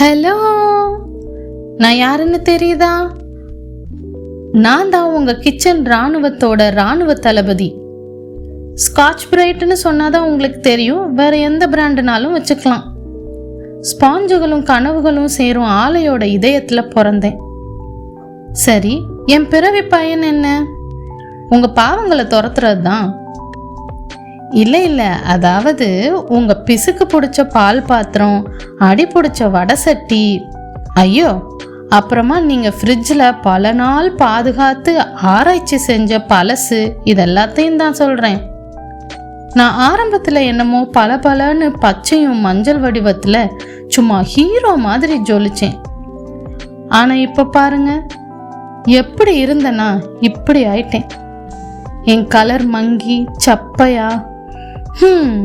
Hello நான் யாருன்னு தெரியுதா? நான் தான் உங்க கிச்சன் ராணுவத்தோட ராணுவ தளபதி. ஸ்காட்ச் பிரைட்னு சொன்னாதான் உங்களுக்கு தெரியும் வேற எந்த பிராண்டுனாலும் வச்சுக்கலாம். ஸ்பாஞ்சுகளும் கனவுகளும் சேரும் ஆலையோட இதயத்தில் பிறந்தேன். சரி என் பிறவி பயன் என்ன? உங்கள் பாவங்களை துரத்துறது தான் இல்லை இல்லை. அதாவது உங்கள் பிசுக்கு பிடிச்ச பால் பாத்திரம் அடி பிடிச்ச வடை சட்டி ஐயோ. அப்புறமா நீங்கள் ஃப்ரிட்ஜில் பல நாள் பாதுகாத்து ஆராய்ச்சி செஞ்ச பழசு இதெல்லாத்தையும் தான் சொல்கிறேன் நான் ஆரம்பத்தில் என்னமோ பல பலன்னு பச்சையும் மஞ்சள் வடிவத்தில் சும்மா ஹீரோ மாதிரி ஜொலிச்சேன். ஆனால் இப்போ பாருங்க எப்படி இருந்தனா இப்படி ஆயிட்டேன். என் கலர் மங்கி சப்பையா ஹம்,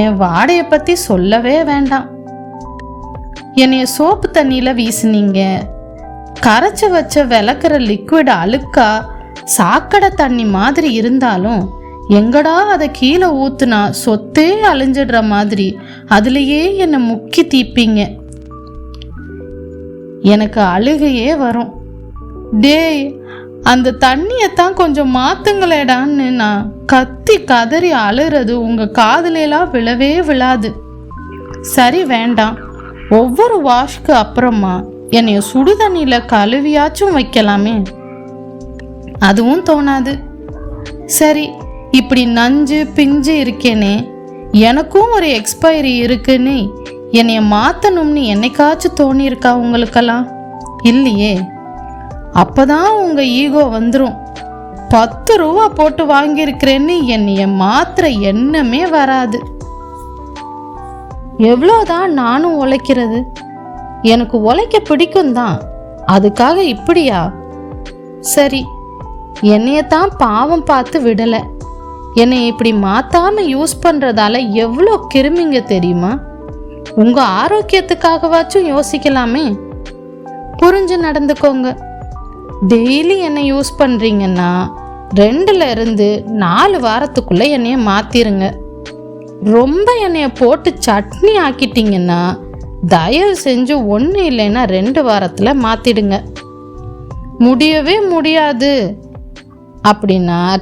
என் வாடையை பற்றி சொல்லவே வேண்டாம். என்னைய சோப்பு தண்ணியில் வீசுனீங்க. கரைச்சி வச்ச விளக்குற லிக்விட் அழுக்கா சாக்கடை தண்ணி மாதிரி இருந்தாலும் எங்கடா அதை கீழே ஊத்துனா சொத்தே அழிஞ்சிடுற மாதிரி அதுலேயே என்னை முக்கி தீப்பீங்க. எனக்கு அழுகையே வரும். டேய் அந்த தண்ணியை தான் கொஞ்சம் மாத்துங்களேடான்னு நான் கத்தி கதறி அழுறது உங்க காதுலெல்லாம் விழவே விழாது. சரி வேண்டாம். ஒவ்வொரு வாஷ்க்கு அப்புறமா என்னைய சுடு தண்ணியில கழுவியாச்சும் வைக்கலாமே. அதுவும் தோணாது. சரி இப்படி நஞ்சு பிஞ்சு இருக்கேனே. எனக்கும் ஒரு எக்ஸ்பைரி இருக்குன்னு என்னைய மாத்தணும்னு என்னைக்காச்சும் தோணியிருக்கா உங்களுக்கெல்லாம்? இல்லையே. அப்பதான் உங்க ஈகோ வந்துடும் பத்து ரூபா போட்டு வாங்கியிருக்கிறேன்னு என்னைய மாத்திர எண்ணமே வராது. எவ்வளோதான் நானும் உழைக்கிறது? எனக்கு உழைக்க பிடிக்கும் தான் அதுக்காக இப்படியா? சரி என்னையத்தான் பாவம் பார்த்து விடலை. என்னை இப்படி மாத்தாம யூஸ் பண்றதால எவ்வளோ கிருமிங்க தெரியுமா? உங்க ஆரோக்கியத்துக்காகவாச்சும் யோசிக்கலாமே. புரிஞ்சு நடந்துக்கோங்க. டெய்லி என்னை யூஸ் பண்ணுறீங்கன்னா ரெண்டுல இருந்து நாலு வாரத்துக்குள்ள என்னைய மாத்திருங்க. ரொம்ப என்னைய போட்டு சட்னி ஆக்கிட்டீங்கன்னா தயவு செஞ்சு ஒன்று இல்லைன்னா ரெண்டு வாரத்தில் மாற்றிடுங்க முடியவே முடியாது. அப்படின்னா